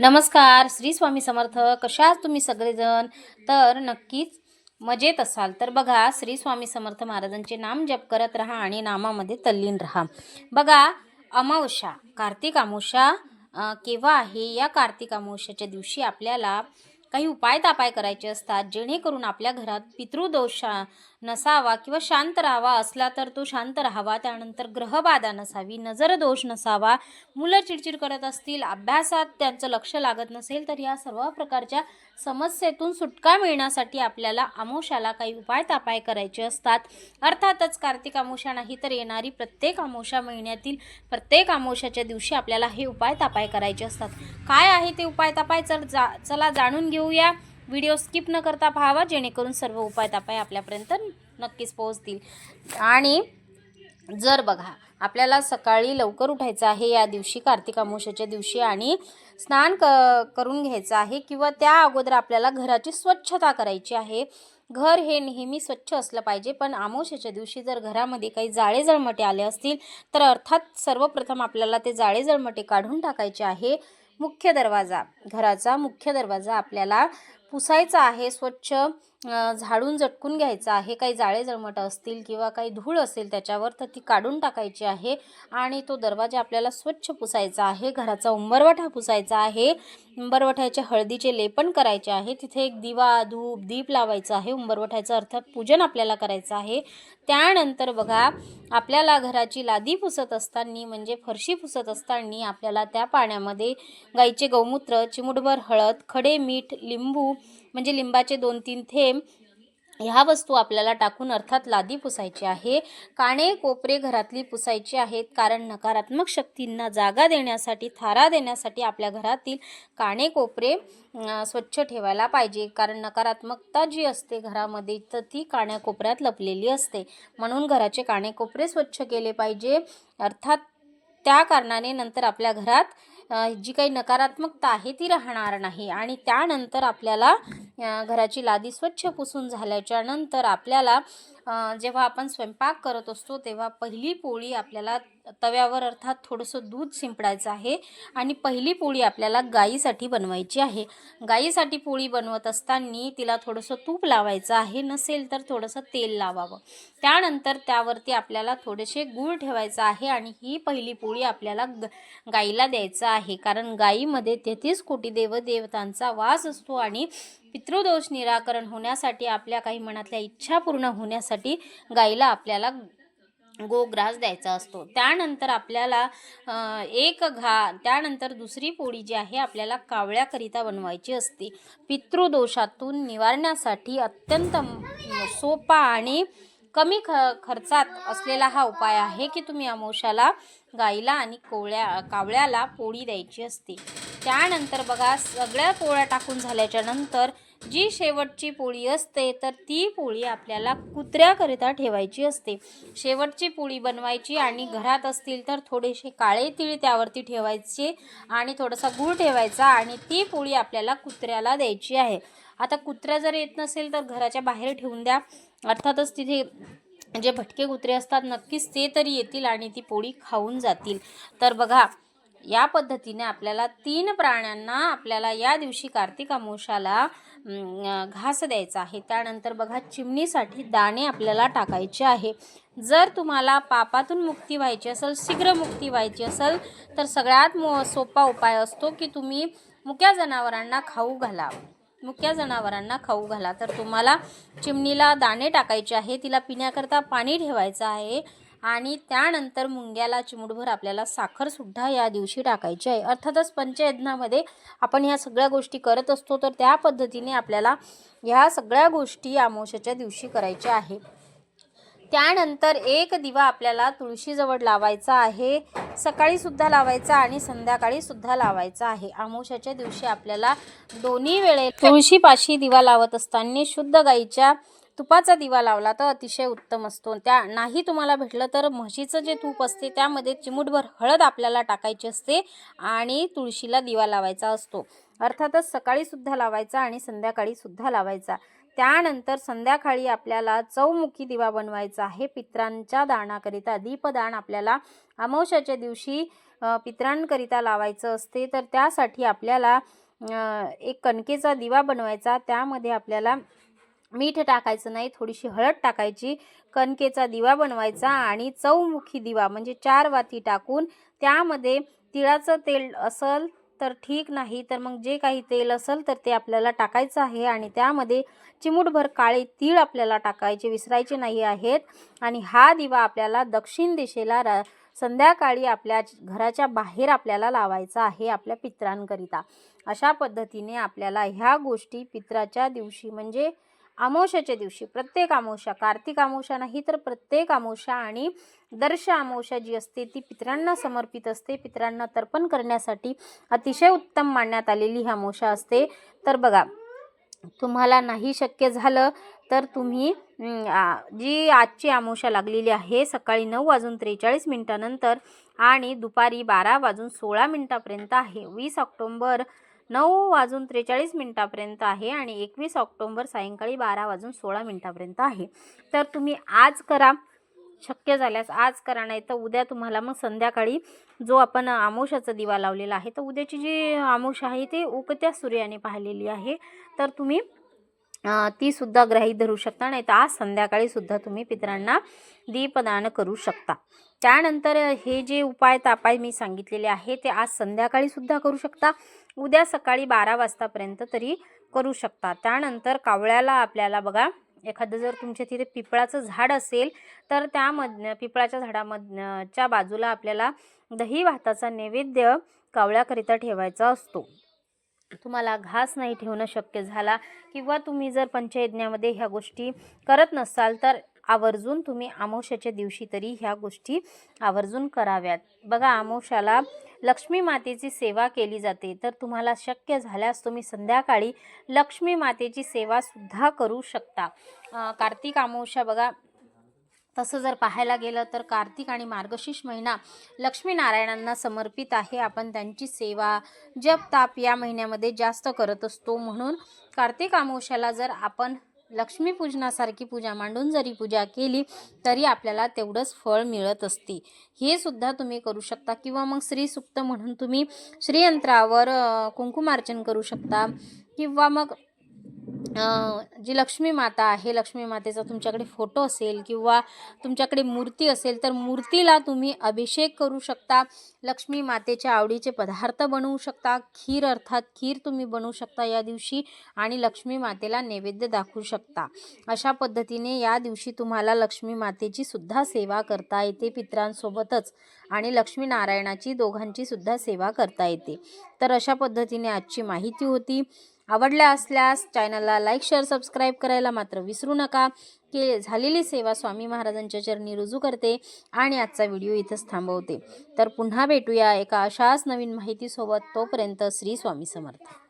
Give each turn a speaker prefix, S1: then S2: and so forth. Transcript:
S1: नमस्कार श्री स्वामी समर्थ. कशा तुम्ही सगळेजण? तर नक्कीच मजेत असाल. तर बघा श्री स्वामी समर्थ महाराजांचे नाम जप करत राहा आणि नामामध्ये तल्लीन राहा. बघा अमावस्या कार्तिक अमावस्या केव्हा आहे? या कार्तिक अमावस्याच्या दिवशी आपल्याला काही उपाय तापाय करायचे असतात. जेणेकरून आपल्या घरात पितृदोष शा- नसावा किंवा शांत राहावा असला तर तो शांत राहावा. त्यानंतर ग्रहबाधा नसावी नजर दोष नसावा. मुलं चिडचिड करत असतील अभ्यासात त्यांचं लक्ष लागत नसेल तर या सर्व प्रकारच्या समस्येतून सुटका मिळण्यासाठी आपल्याला अमावस्याला काही उपाय तापाय करायचे असतात. अर्थातच कार्तिक अमावस्या नाही तर येणारी प्रत्येक अमावस्या महिन्यातील प्रत्येक अमावस्याच्या दिवशी आपल्याला हे उपाय तापाय करायचे असतात. काय आहे ते उपाय तापाय? चल जा चला जाणून घेऊया. व्हिडिओ स्किप न करता पाहावा जेणेकरून सर्व उपाय तापाय आपल्यापर्यंत नक्कीच पोहोचतील. आणि जर बघा आपल्याला सकाळी लवकर उठायचं आहे या दिवशी कार्तिक अमावस्याच्या दिवशी आणि स्नान क करून घ्यायचं आहे किंवा त्या अगोदर आपल्याला घराची स्वच्छता करायची आहे. घर हे नेहमी स्वच्छ असलं पाहिजे पण आमोशाच्या दिवशी जर घरामध्ये काही जाळे जळमटे आले असतील तर अर्थात सर्वप्रथम आपल्याला ते जाळे जळमटे काढून टाकायचे आहे. मुख्य दरवाजा घराचा मुख्य दरवाजा आपल्याला पुसायचा आहे स्वच्छ झाडून झटकून घ्यायचं आहे काही जाळे जळमट असतील किंवा काही धूळ असेल त्याच्यावर तर ती काढून टाकायची आहे आणि तो दरवाजा आपल्याला स्वच्छ पुसायचा आहे घराचा उंबरवठा पुसायचा आहे उंबरवठ्याचे हळदीचे लेपन करायचे आहे तिथे एक दिवा धूप दीप लावायचा आहे उंबरवठ्याचं अर्थात पूजन आपल्याला करायचं आहे. त्यानंतर बघा आपल्याला घराची लादी पुसत असताना म्हणजे फरशी पुसत असताना आपल्याला त्या पाण्यामध्ये गाईचे गौमूत्र चिमुटभर हळद खडे मीठ लिंबू म्हणजे लिंबाचे दोन तीन थेंब ह्या वस्तू आपल्याला टाकून अर्थात लादी पुसायची आहे. काणे कोपरे घरातली पुसायची आहेत. कारण नकारात्मक शक्तींना जागा देण्यासाठी थारा देण्यासाठी आपल्या घरातील काणे कोपरे स्वच्छ ठेवायला पाहिजे. कारण नकारात्मकता जी असते घरामध्ये तर ती काण्या कोपऱ्यात लपलेली असते. म्हणून घराचे काणे कोपरे स्वच्छ केले पाहिजे. अर्थात त्या कारणाने नंतर आपल्या घरात जी काही नकारात्मकता आहे ती राहणार नाही. आणि त्यानंतर आपल्याला घराची लादी स्वच्छ पुसून झाल्याच्यानंतर आपल्याला जेव्हा आपण स्वयंपाक करत असतो तेव्हा पहिली पोळी आपल्याला तव्यावर अर्थात थोडंसं दूध शिंपडायचं आहे आणि पहिली पोळी आपल्याला गाईसाठी बनवायची आहे. गाईसाठी पोळी बनवत असताना तिला थोडंसं तूप लावायचं आहे. नसेल तर थोडंसं तेल लावावं. त्यानंतर त्यावरती आपल्याला थोडेसे गूळ ठेवायचं आहे आणि ही पहिली पोळी आपल्याला ग गाईला द्यायचं आहे. कारण गाईमध्ये तेहतीस कोटी देवदेवतांचा वास असतो आणि पितृदोष निराकरण होण्यासाठी आपल्या काही मनातल्या इच्छा पूर्ण होण्यासाठी गाईला आपल्याला गोग्रास द्यायचा असतो. त्यानंतर आपल्याला एक घा त्यानंतर दुसरी पोळी जी आहे आपल्याला कावळ्याकरिता बनवायची असते. पितृदोषातून निवारण्यासाठी अत्यंत सोपा आणि कमी ख खर्चात असलेला हा उपाय आहे की तुम्ही अमोशाला गाईला आणि कोवळ्या कावळ्याला पोळी द्यायची असते. त्यानंतर बघा सगळ्या पोळ्या टाकून झाल्याच्यानंतर जी शेवटची पोळी असते तर ती पोळी आपल्याला कुत्र्याकरिता ठेवायची असते. शेवटची पोळी बनवायची आणि घरात असतील तर थोडेसे काळे तीळ त्यावरती ठेवायचे आणि थोडासा गूळ ठेवायचा आणि ती पोळी आपल्याला कुत्र्याला द्यायची आहे. आता कुत्र्या जर येत नसेल तर घराच्या बाहेर ठेवून द्या. अर्थातच तिथे जे भटके कुत्रे असतात नक्कीच ते तरी येतील आणि ती पोळी खाऊन जातील. तर बघा या पद्धतीने आपल्याला तीन प्राण्यांना आपल्याला या दिवशी कार्तिक अमावस्याला घास द्यायचा आहे. त्यानंतर बघा चिमणीसाठी दाणे आपल्याला टाकायचे आहे. जर तुम्हाला पापातून मुक्ती व्हायची असेल शीघ्र मुक्ती व्हायची असेल तर सगळ्यात मो सोपा उपाय असतो की तुम्ही मुक्या जनावरांना खाऊ घाला. मुक्या जनावरांना खाऊ घाला. तर तुम्हाला चिमणीला दाणे टाकायचे आहे तिला पिण्याकरता पाणी ठेवायचं आहे. आणि त्यानंतर मुंग्याला चिमुटभर आपल्याला साखरसुद्धा या दिवशी टाकायची आहे. अर्थातच पंचयज्ञामध्ये आपण ह्या सगळ्या गोष्टी करत असतो तर त्या पद्धतीने आपल्याला ह्या सगळ्या गोष्टी आमोशाच्या दिवशी करायच्या आहे. त्यानंतर एक दिवा आपल्याला तुळशीजवळ लावायचा आहे सकाळीसुद्धा लावायचा आणि संध्याकाळीसुद्धा लावायचा आहे. आमोशाच्या दिवशी आपल्याला दोन्ही वेळे तुळशीपाशी दिवा लावत असताना शुद्ध गाईच्या तुपाचा दिवा लावला तर अतिशय उत्तम असतो. त्या नाही तुम्हाला भेटलं तर म्हशीचं जे तूप असते त्यामध्ये चिमूटभर हळद आपल्याला टाकायची असते आणि तुळशीला दिवा लावायचा असतो. अर्थातच सकाळीसुद्धा लावायचा आणि संध्याकाळीसुद्धा लावायचा. त्यानंतर संध्याकाळी आपल्याला चौमुखी दिवा बनवायचा आहे. पित्रांच्या दानाकरिता दीपदान आपल्याला अमावश्याच्या दिवशी पित्रांकरिता लावायचं असते. तर त्यासाठी आपल्याला एक कणकेचा दिवा बनवायचा. त्यामध्ये आपल्याला मीठ टाकायचं नाही थोडीशी हळद टाकायची कणकेचा दिवा बनवायचा आणि चौमुखी दिवा म्हणजे चार वाती टाकून त्यामध्ये तिळाचं तेल असल तर ठीक नाही तर मग जे काही तेल असेल तर ते आपल्याला टाकायचं आहे आणि त्यामध्ये चिमूटभर काळे तीळ आपल्याला टाकायचे विसरायचे नाही आहेत आणि हा दिवा आपल्याला दक्षिण दिशेला रा संध्याकाळी आपल्या घराच्या बाहेर आपल्याला लावायचा आहे आपल्या पित्रांकरिता. अशा पद्धतीने आपल्याला ह्या गोष्टी पित्राच्या दिवशी म्हणजे अमावस्याच्या दिवशी प्रत्येक अमावस्या कार्तिक अमावस्या नाही तर प्रत्येक आमोशा आणि दर्श अमावस्या जी असते ती पितरांना समर्पित असते. पितरांना तर्पण करण्यासाठी अतिशय उत्तम मानण्यात आलेली ही आमोशा असते. तर बघा तुम्हाला नाही शक्य झालं तर तुम्ही जी आजची अमावस्या लागलेली आहे सकाळी नऊ वाजून त्रेचाळीस मिनटानंतर आणि दुपारी बारा वाजून सोळा मिनटापर्यंत आहे. वीस ऑक्टोंबर नऊ वाजून त्रेचाळीस मिनटापर्यंत आहे आणि एकवीस ऑक्टोंबर सायंकाळी बारा वाजून सोळा मिनटापर्यंत आहे. तर तुम्ही आज करा. शक्य झाल्यास आज करा नाही तर उद्या तुम्हाला मग संध्याकाळी जो आपण आमोशाचा दिवा लावलेला आहे तर उद्याची जी आमोश आहे ती उगत्या सूर्याने पाहिलेली आहे. तर तुम्ही ती सुद्धा ग्राही धरू शकता नाही तर आज संध्याकाळी सुद्धा तुम्ही पितरांना दीपदान करू शकता. त्यानंतर हे जे उपाय तापाय मी सांगितलेले आहे ते आज संध्याकाळी सुद्धा करू शकता. उद्या सकाळी बारा वाजतापर्यंत तरी करू शकता. त्यानंतर कावळ्याला आपल्याला बघा एखादं जर तुमच्या तिथे पिपळाचं झाड असेल तर त्यामधनं पिपळाच्या झाडामधच्या बाजूला आपल्याला दही भाताचा नैवेद्य कावळ्याकरिता ठेवायचा असतो. तुम्हाला घास नाही ठेवणं शक्य झाला किंवा तुम्ही जर पंचयज्ञामध्ये ह्या गोष्टी करत नसाल तर आवर्जून तुम्ही आमोशाच्या दिवशी तरी ह्या गोष्टी आवर्जून कराव्यात. बघा आमोशाला लक्ष्मी मातेची सेवा केली जाते. तर तुम्हाला शक्य झाल्यास तुम्ही संध्याकाळी लक्ष्मी मातेची सेवासुद्धा करू शकता. कार्तिक आमोशा बघा तसं जर पाहायला गेलं तर कार्तिक आणि मार्गशीर्ष महिना लक्ष्मीनारायणांना समर्पित आहे. आपण त्यांची सेवा जप ताप या महिन्यामध्ये जास्त करत असतो. म्हणून कार्तिक अमावश्याला जर आपण लक्ष्मीपूजनासारखी पूजा मांडून जरी पूजा केली तरी आपल्याला तेवढंच फळ मिळत असते. हे सुद्धा तुम्ही करू शकता. किंवा मग श्रीसुक्त म्हणून तुम्ही श्रीयंत्रावर कुंकुमार्चन करू शकता. किंवा मग जी लक्ष्मी माता आहे लक्ष्मी मातेचा तुमच्याकडे फोटो असेल किंवा तुमच्याकडे मूर्ती असेल तर मूर्तीला तुम्ही अभिषेक करू शकता. लक्ष्मी मातेच्या आवडीचे पदार्थ बनवू शकता. खीर अर्थात खीर तुम्ही बनवू शकता या दिवशी आणि लक्ष्मी मातेला नैवेद्य दाखवू शकता. अशा पद्धतीने या दिवशी तुम्हाला लक्ष्मी मातेची सुद्धा सेवा करता येते पित्रांसोबतच आणि लक्ष्मी नारायणाची दोघांची सुद्धा सेवा करता येते. तर अशा पद्धतीने आजची माहिती होती. आवडल्या असल्यास चॅनलला लाईक शेअर सबस्क्राईब करायला मात्र विसरू नका. के झालेली सेवा स्वामी महाराजांच्या चरणी रुजू करते आणि आजचा व्हिडिओ इथंच थांबवते. तर पुन्हा भेटूया एका अशाच नवीन माहितीसोबत. तोपर्यंत श्री स्वामी समर्थ.